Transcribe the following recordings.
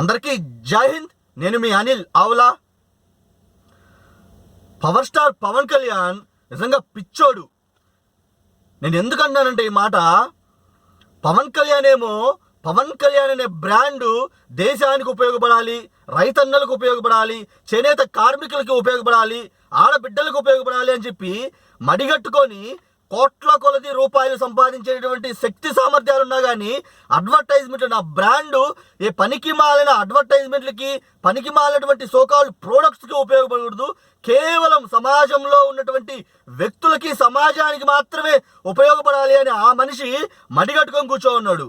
అందరికీ జై హింద్. నేను మీ అనిల్ ఆవులా. పవర్ స్టార్ పవన్ కళ్యాణ్ నిజంగా పిచ్చోడు. నేను ఎందుకు అన్నానంటే ఈ మాట? పవన్ కళ్యాణ్ ఏమో పవన్ కళ్యాణ్ అనే బ్రాండు దేశానికి ఉపయోగపడాలి రైతన్నలకు ఉపయోగపడాలి చేనేత కార్మికులకి ఉపయోగపడాలి ఆడబిడ్డలకు ఉపయోగపడాలి అని చెప్పి మడిగట్టుకొని కోట్ల కొలది రూపాయలు సంపాదించేటువంటి శక్తి సామర్థ్యాలు ఉన్నా కానీ అడ్వర్టైజ్మెంట్ నా బ్రాండు ఏ పనికి మాలిన అడ్వర్టైజ్మెంట్లకి పనికి మాలినటువంటి సోకాల్ ప్రోడక్ట్స్కి ఉపయోగపడకూడదు. కేవలం సమాజంలో ఉన్నటువంటి వ్యక్తులకి సమాజానికి మాత్రమే ఉపయోగపడాలి అని ఆ మనిషి మడిగట్టుకొని కూర్చో ఉన్నాడు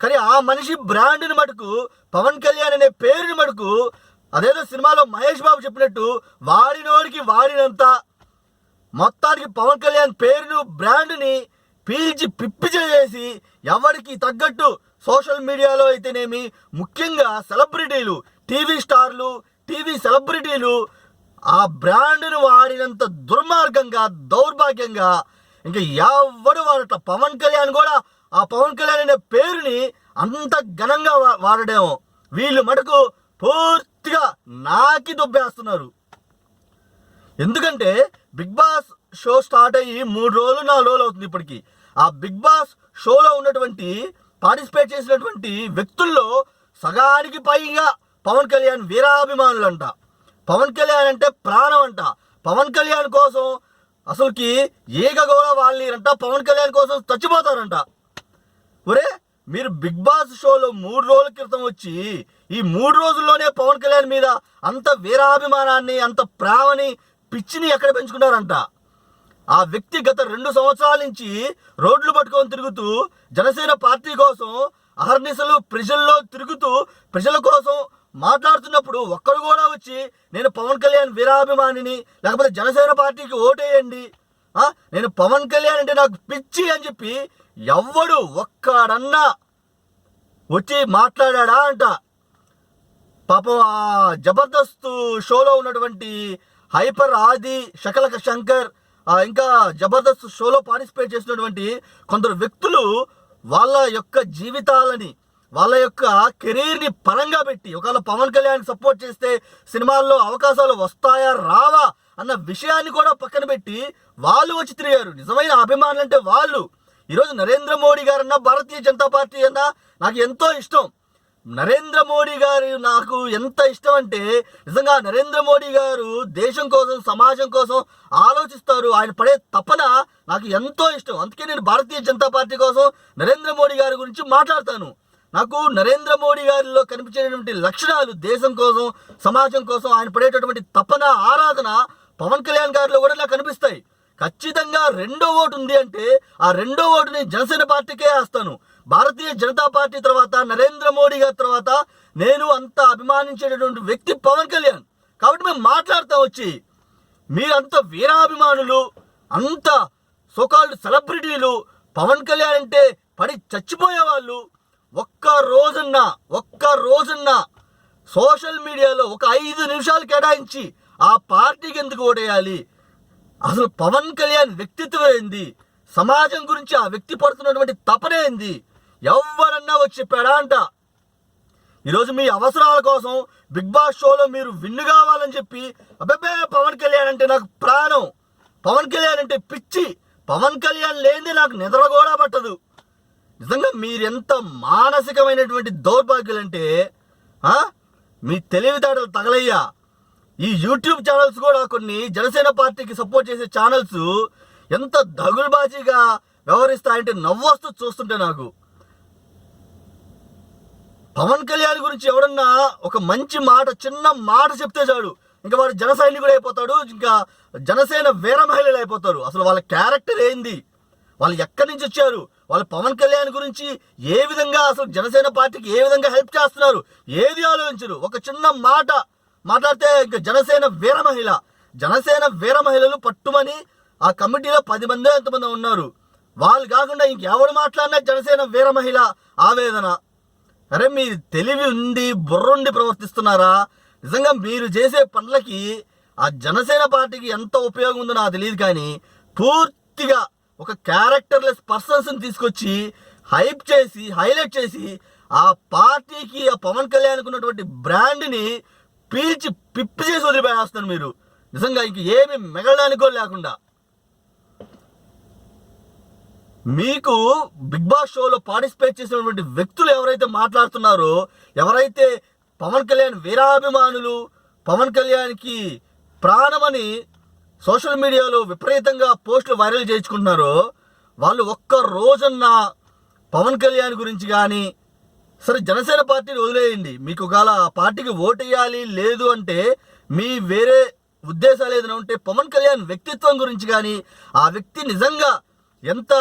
కానీ ఆ మనిషి బ్రాండ్ని మటుకు పవన్ కళ్యాణ్ అనే పేరుని మటుకు అదేదో సినిమాలో మహేష్ బాబు చెప్పినట్టు వాడినోడికి వాడినంత మొత్తానికి పవన్ కళ్యాణ్ పేరును బ్రాండ్ని పీల్చి పిప్పి చేసి ఎవరికి తగ్గట్టు సోషల్ మీడియాలో అయితేనేమి ముఖ్యంగా సెలబ్రిటీలు టీవీ స్టార్లు టీవీ సెలబ్రిటీలు ఆ బ్రాండ్ను వాడినంత దుర్మార్గంగా దౌర్భాగ్యంగా ఇంకా ఎవడు వాడట పవన్ కళ్యాణ్ కూడా ఆ పవన్ కళ్యాణ్ అనే పేరుని అంత ఘనంగా వాడడేమో వీళ్ళు మటుకు పూర్తిగా నాకి దుబ్బేస్తున్నారు. ఎందుకంటే బిగ్ బాస్ షో స్టార్ట్ అయ్యి మూడు రోజులు నాలుగు రోజులు అవుతుంది ఇప్పటికి. ఆ బిగ్ బాస్ షోలో ఉన్నటువంటి పార్టిసిపేట్ చేసినటువంటి వ్యక్తుల్లో సగానికి పైగా పవన్ కళ్యాణ్ వీరాభిమానులు అంట పవన్ కళ్యాణ్ అంటే ప్రాణం అంట పవన్ కళ్యాణ్ కోసం అసలుకి ఈగ కూడా వాళ్ళంట పవన్ కళ్యాణ్ కోసం చచ్చిపోతారంట. ఒరే మీరు బిగ్ బాస్ షోలో మూడు రోజుల క్రితం వచ్చి ఈ మూడు రోజుల్లోనే పవన్ కళ్యాణ్ మీద అంత వీరాభిమానాన్ని అంత ప్రేమని పిచ్చిని ఎక్కడ పెంచుకున్నారంట? ఆ వ్యక్తి గత రెండు సంవత్సరాల నుంచి రోడ్లు పట్టుకొని తిరుగుతూ జనసేన పార్టీ కోసం అహర్నిశలు ప్రజల్లో తిరుగుతూ ప్రజల కోసం మాట్లాడుతున్నప్పుడు ఒక్కడు కూడా వచ్చి నేను పవన్ కళ్యాణ్ వీరాభిమానిని లేకపోతే జనసేన పార్టీకి ఓటేయండి. నేను పవన్ కళ్యాణ్ అంటే నాకు పిచ్చి అని చెప్పి ఎవ్వడు ఒక్కడన్నా వచ్చి మాట్లాడా అంట. పాపం ఆ జబర్దస్త్ షోలో ఉన్నటువంటి హైపర్ ఆది శకలక శంకర్ ఇంకా జబర్దస్త్ షోలో పార్టిసిపేట్ చేసినటువంటి కొందరు వ్యక్తులు వాళ్ళ యొక్క జీవితాలని వాళ్ళ యొక్క కెరీర్ని పరంగా పెట్టి ఒకవేళ పవన్ కళ్యాణ్ సపోర్ట్ చేస్తే సినిమాల్లో అవకాశాలు వస్తాయా రావా అన్న విషయాన్ని కూడా పక్కన పెట్టి వాళ్ళు వచ్చి తిరిగారు. నిజమైన అభిమానులు అంటే వాళ్ళు. ఈరోజు నరేంద్ర మోడీ గారన్నా భారతీయ జనతా పార్టీ అన్నా నాకు ఎంతో ఇష్టం. నరేంద్ర మోడీ గారు నాకు ఎంత ఇష్టం అంటే నిజంగా నరేంద్ర మోడీ గారు దేశం కోసం సమాజం కోసం ఆలోచిస్తారు. ఆయన పడే తపన నాకు ఎంతో ఇష్టం. అందుకే నేను భారతీయ జనతా పార్టీ కోసం నరేంద్ర మోడీ గారి గురించి మాట్లాడతాను. నాకు నరేంద్ర మోడీ గారిలో కనిపించేటువంటి లక్షణాలు దేశం కోసం సమాజం కోసం ఆయన పడేటటువంటి తపన ఆరాధన పవన్ కళ్యాణ్ గారిలో కూడా నాకు కనిపిస్తాయి. ఖచ్చితంగా రెండో ఓటు ఉంది అంటే ఆ రెండో ఓటుని జనసేన పార్టీకే వేస్తాను. భారతీయ జనతా పార్టీ తర్వాత నరేంద్ర మోడీ గారి తర్వాత నేను అంత అభిమానించేటటువంటి వ్యక్తి పవన్ కళ్యాణ్. కాబట్టి మేము మాట్లాడుతూ వచ్చి మీరంత వీరాభిమానులు అంత సోకాల్డ్ సెలబ్రిటీలు పవన్ కళ్యాణ్ అంటే పడి చచ్చిపోయే వాళ్ళు ఒక్క రోజున్న ఒక్క రోజున్న సోషల్ మీడియాలో ఒక ఐదు నిమిషాలు కేటాయించి ఆ పార్టీకి ఎందుకు ఓటేయాలి? అసలు పవన్ కళ్యాణ్ వ్యక్తిత్వం ఏంది? సమాజం గురించి ఆ వ్యక్తి పడుతున్నటువంటి తపన ఏంది? ఎవరన్నా వచ్చి చెప్పాడా అంట. ఈరోజు మీ అవసరాల కోసం బిగ్ బాస్ షోలో మీరు విన్ను కావాలని చెప్పి అబ్బాబే పవన్ కళ్యాణ్ అంటే నాకు ప్రాణం. పవన్ కళ్యాణ్ అంటే పిచ్చి. పవన్ కళ్యాణ్ లేనిదే నాకు నిద్ర కూడా పట్టదు. నిజంగా మీరెంత మానసికమైనటువంటి దౌర్భాగ్యులంటే అంటే మీ తెలివితేటలు తగలయ్యా. ఈ యూట్యూబ్ ఛానల్స్ కూడా కొన్ని జనసేన పార్టీకి సపోర్ట్ చేసే ఛానల్స్ ఎంత దగులుబాజీగా వ్యవహరిస్తాయంటే నవ్వొస్తూ చూస్తుంటే నాకు. పవన్ కళ్యాణ్ గురించి ఎవడన్నా ఒక మంచి మాట చిన్న మాట చెప్తే చాలు. ఇంకా వాడు జన సైనికుడు అయిపోతాడు ఇంకా జనసేన వీర మహిళలు అయిపోతారు. అసలు వాళ్ళ క్యారెక్టర్ ఏంది? వాళ్ళు ఎక్కడి నుంచి వచ్చారు? వాళ్ళు పవన్ కళ్యాణ్ గురించి ఏ విధంగా అసలు జనసేన పార్టీకి ఏ విధంగా హెల్ప్ చేస్తున్నారు? ఏది ఆలోచించరు? ఒక చిన్న మాట మాట్లాడితే ఇంకా జనసేన వీర మహిళ. జనసేన వీర మహిళలు పట్టుమని ఆ కమిటీలో పది మంది ఎంతమంది ఉన్నారు. వాళ్ళు కాకుండా ఇంకెవరు మాట్లాడినా జనసేన వీర మహిళ? ఆవేదన. అరే మీ తెలివి ఉండి బుర్రుండి ప్రవర్తిస్తున్నారా? నిజంగా మీరు చేసే పనులకి ఆ జనసేన పార్టీకి ఎంత ఉపయోగం ఉందో నాకు తెలియదు కానీ పూర్తిగా ఒక క్యారెక్టర్లెస్ పర్సన్స్ని తీసుకొచ్చి హైప్ చేసి హైలైట్ చేసి ఆ పార్టీకి ఆ పవన్ కళ్యాణ్కి ఉన్నటువంటి బ్రాండ్ని పీల్చి పిప్పి చేసి వదిలిపెట్టేస్తున్నారు మీరు. నిజంగా ఇంక ఏమి మిగలడానికో లేకుండా. మీకు బిగ్ బాస్ షోలో పార్టిసిపేట్ చేసినటువంటి వ్యక్తులు ఎవరైతే మాట్లాడుతున్నారో ఎవరైతే పవన్ కళ్యాణ్ వీరాభిమానులు పవన్ కళ్యాణ్కి ప్రాణమని సోషల్ మీడియాలో విపరీతంగా పోస్టులు వైరల్ చేయించుకుంటున్నారో వాళ్ళు ఒక్క రోజున్న పవన్ కళ్యాణ్ గురించి కానీ సరే జనసేన పార్టీని వదిలేయండి. మీకు ఒకవేళ ఆ పార్టీకి ఓటేయాలి లేదు అంటే మీ వేరే ఉద్దేశాలు ఏదైనా ఉంటే పవన్ కళ్యాణ్ వ్యక్తిత్వం గురించి కానీ ఆ వ్యక్తి నిజంగా ఎంత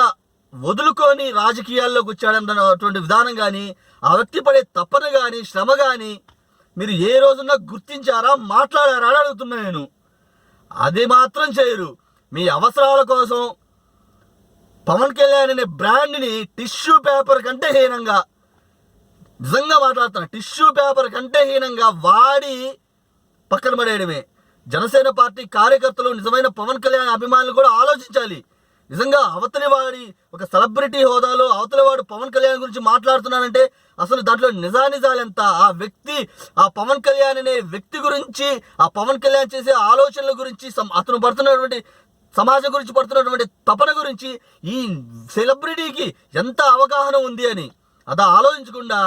వదులుకొని రాజకీయాల్లోకి వచ్చాడన్నటువంటి విధానం కానీ ఆ వ్యక్తి పడే తప్పన కానీ శ్రమ కానీ మీరు ఏ రోజున గుర్తించారా మాట్లాడారా అని అడుగుతున్నా నేను. అది మాత్రం చేయరు. మీ అవసరాల కోసం పవన్ కళ్యాణ్ అనే బ్రాండ్ని టిష్యూ పేపర్ కంటే హీనంగా నిజంగా మాట్లాడుతున్నా టిష్యూ పేపర్ కంటే హీనంగా వాడి పక్కన పడేయడమే. జనసేన పార్టీ కార్యకర్తలు నిజమైన పవన్ కళ్యాణ్ అభిమానులు కూడా ఆలోచించాలి. నిజంగా అవతలి వాడి ఒక సెలబ్రిటీ హోదాలో అవతలి వాడు పవన్ కళ్యాణ్ గురించి మాట్లాడుతున్నానంటే అసలు దాంట్లో నిజానిజాలెంత? ఆ వ్యక్తి ఆ పవన్ కళ్యాణ్ అనే వ్యక్తి గురించి ఆ పవన్ కళ్యాణ్ చేసే ఆలోచనల గురించి అతను పడుతున్నటువంటి సమాజం గురించి పడుతున్నటువంటి తపన గురించి ఈ సెలబ్రిటీకి ఎంత అవగాహన ఉంది అని? అది ఆలోచించకుండా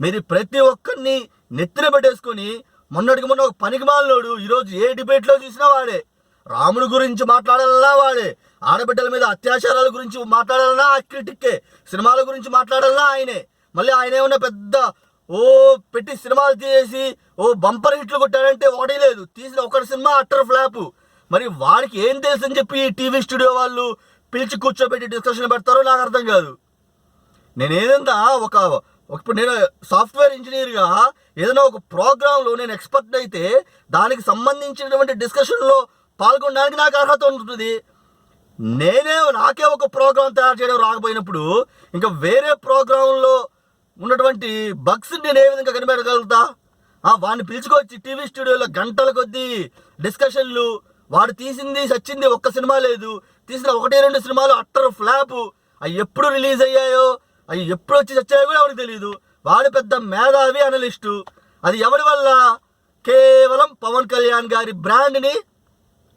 మీరు ప్రతి ఒక్కరిని నెత్తిన పెట్టేసుకొని మొన్నటికి మొన్న ఒక పనికిమాలినోడు ఈరోజు ఏ డిబేట్లో చూసినా వాడే. రాముడి గురించి మాట్లాడాలన్నా వాడే. ఆడబిడ్డల మీద అత్యాచారాల గురించి మాట్లాడాలన్నా ఆ క్రిటిక్కే. సినిమాల గురించి మాట్లాడాలన్నా ఆయనే. మళ్ళీ ఆయన ఏమన్నా పెద్ద ఓ పెట్టి సినిమాలు తీసేసి ఓ బంపర్ హిట్లు కొట్టాడంటే ఒకటి లేదు. తీసిన ఒకటి సినిమా అట్టర్ ఫ్లాప్. మరి వాడికి ఏం తెలుసు అని చెప్పి టీవీ స్టూడియో వాళ్ళు పిలిచి కూర్చోబెట్టి డిస్కషన్ పెడతారో నాకు అర్థం కాదు. నేను ఒక ఒక- ఇప్పుడు నేను సాఫ్ట్వేర్ ఇంజనీర్గా ఏదైనా ఒక ప్రోగ్రాంలో నేను ఎక్స్పర్ట్ అయితే దానికి సంబంధించినటువంటి డిస్కషన్లో పాల్గొనడానికి నాకు అర్హత ఉంటుంది. నేనే నాకే ఒక ప్రోగ్రాం తయారు చేయడం రాకపోయినప్పుడు ఇంకా వేరే ప్రోగ్రాంలో ఉన్నటువంటి బగ్స్ నేను ఏ విధంగా కనిపెట్టగలుగుతా? ఆ, వాడిని పిలుచుకొచ్చి టీవీ స్టూడియోలో గంటల కొద్దీ డిస్కషన్లు వాడు తీసింది సచ్చింది ఒక్క సినిమా లేదు. తీసిన ఒకటి రెండు సినిమాలు అట్టర్ ఫ్లాప్. అవి ఎప్పుడు రిలీజ్ అయ్యాయో అవి ఎప్పుడు వచ్చి చచ్చాయో కూడా ఎవరికి తెలియదు వాడు పెద్ద మేధావి అనలిస్టు అది ఎవరి వల్ల? కేవలం పవన్ కళ్యాణ్ గారి బ్రాండ్ని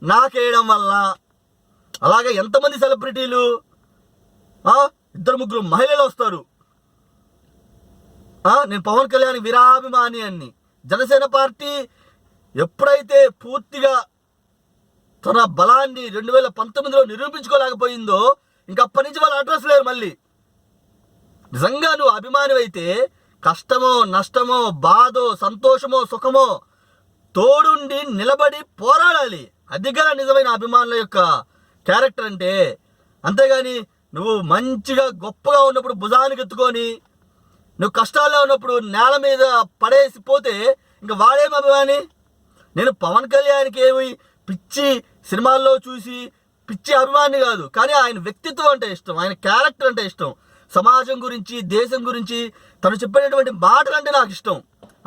నాకేయడం వల్ల. అలాగే ఎంతమంది సెలబ్రిటీలు? ఇద్దరు ముగ్గురు మహిళలు వస్తారు. నేను పవన్ కళ్యాణ్ వీరాభిమాని అని జనసేన పార్టీ ఎప్పుడైతే పూర్తిగా తన బలాన్ని రెండు వేల పంతొమ్మిదిలో నిరూపించుకోలేకపోయిందో ఇంకప్పటి నుంచి వాళ్ళు అడ్రస్ లేరు మళ్ళీ. నిజంగా నువ్వు అభిమాని అయితే కష్టమో నష్టమో బాధో సంతోషమో సుఖమో తోడుండి నిలబడి పోరాడాలి. అది నిజమైన అభిమానుల యొక్క క్యారెక్టర్ అంటే అంతేగాని నువ్వు మంచిగా గొప్పగా ఉన్నప్పుడు భుజానికి ఎత్తుకొని నువ్వు కష్టాల్లో ఉన్నప్పుడు నేల మీద పడేసి పోతే ఇంకా వాడేం అభిమాని? నేను పవన్ కళ్యాణ్కి ఏమి పిచ్చి సినిమాల్లో చూసి పిచ్చి అభిమాని కాదు. కానీ ఆయన వ్యక్తిత్వం అంటే ఇష్టం ఆయన క్యారెక్టర్ అంటే ఇష్టం. సమాజం గురించి దేశం గురించి తను చెప్పినటువంటి మాటలు అంటే నాకు ఇష్టం.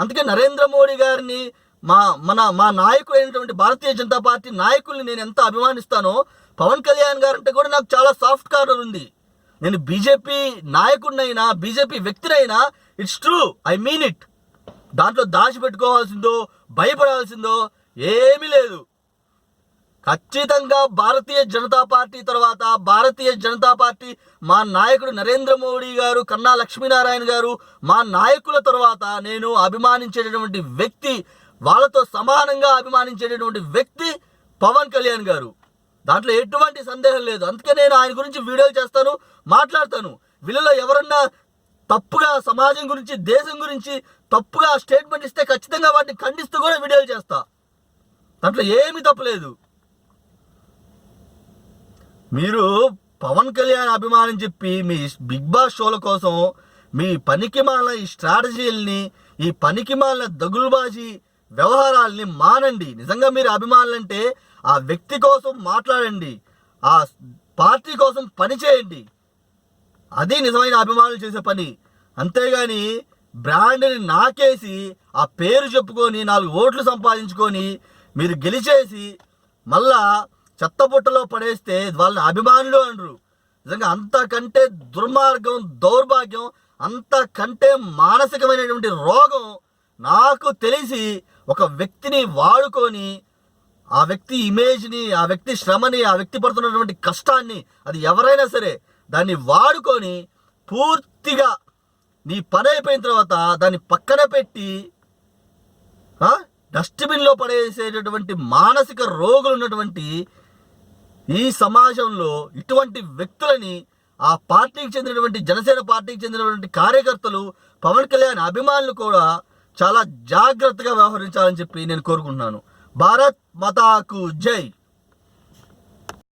అందుకే నరేంద్ర మోడీ గారిని మా మన మా నాయకుడు అయినటువంటి భారతీయ జనతా పార్టీ నాయకుల్ని నేను ఎంత అభిమానిస్తానో పవన్ కళ్యాణ్ గారు అంటే కూడా నాకు చాలా సాఫ్ట్ కార్నర్ ఉంది. నేను బీజేపీ నాయకుడినైనా BJP వ్యక్తినైనా it's true I mean it దాంట్లో దాచిపెట్టుకోవాల్సిందో భయపడాల్సిందో ఏమీ లేదు. ఖచ్చితంగా భారతీయ జనతా పార్టీ తర్వాత భారతీయ జనతా పార్టీ మా నాయకుడు నరేంద్ర మోడీ గారు కన్నా లక్ష్మీనారాయణ గారు మా నాయకుల తర్వాత నేను అభిమానించేటటువంటి వ్యక్తి వాళ్ళతో సమానంగా అభిమానించేటటువంటి వ్యక్తి పవన్ కళ్యాణ్ గారు. దాంట్లో ఎటువంటి సందేహం లేదు. అందుకే నేను ఆయన గురించి వీడియోలు చేస్తాను మాట్లాడతాను. వీళ్ళలో ఎవరన్నా తప్పుగా సమాజం గురించి దేశం గురించి తప్పుగా స్టేట్మెంట్ ఇస్తే ఖచ్చితంగా వాటిని ఖండిస్తూ కూడా వీడియోలు చేస్తా. దాంట్లో ఏమీ తప్పలేదు మీరు పవన్ కళ్యాణ్ అభిమానం చెప్పి మీ బిగ్ బాస్ షోల కోసం మీ పనికిమాల ఈ స్ట్రాటజీల్ని ఈ పనికిమాల దగులుబాజీ వ్యవహారాల్ని మానండి. నిజంగా మీరు అభిమానులంటే ఆ వ్యక్తి కోసం మాట్లాడండి. ఆ పార్టీ కోసం పని చేయండి. అది నిజమైన అభిమానులు చేసే పని. అంతేగాని బ్రాండ్ని నాకేసి ఆ పేరు చెప్పుకొని నాలుగు ఓట్లు సంపాదించుకొని మీరు గెలిచేసి మళ్ళా చెత్తబుట్టలో పడేస్తే వాళ్ళని అభిమానులు అనరు. నిజంగా అంతకంటే దుర్మార్గం దౌర్భాగ్యం అంతకంటే మానసికమైనటువంటి రోగం నాకు తెలిసి ఒక వ్యక్తిని వాడుకొని ఆ వ్యక్తి ఇమేజ్ని ఆ వ్యక్తి శ్రమని ఆ వ్యక్తి పడుతున్నటువంటి కష్టాన్ని అది ఎవరైనా సరే దాన్ని వాడుకొని పూర్తిగా నీ పని అయిపోయిన తర్వాత దాన్ని పక్కన పెట్టి డస్ట్బిన్లో పడేసేటటువంటి మానసిక రోగులు ఉన్నటువంటి ఈ సమాజంలో ఇటువంటి వ్యక్తులని ఆ పార్టీకి చెందినటువంటి జనసేన పార్టీకి చెందినటువంటి కార్యకర్తలు పవన్ కళ్యాణ్ అభిమానులు కూడా చాలా జాగ్రత్తగా వ్యవహరించాలని చెప్పి నేను కోరుకుంటున్నాను. భారత్ మతాకు జై.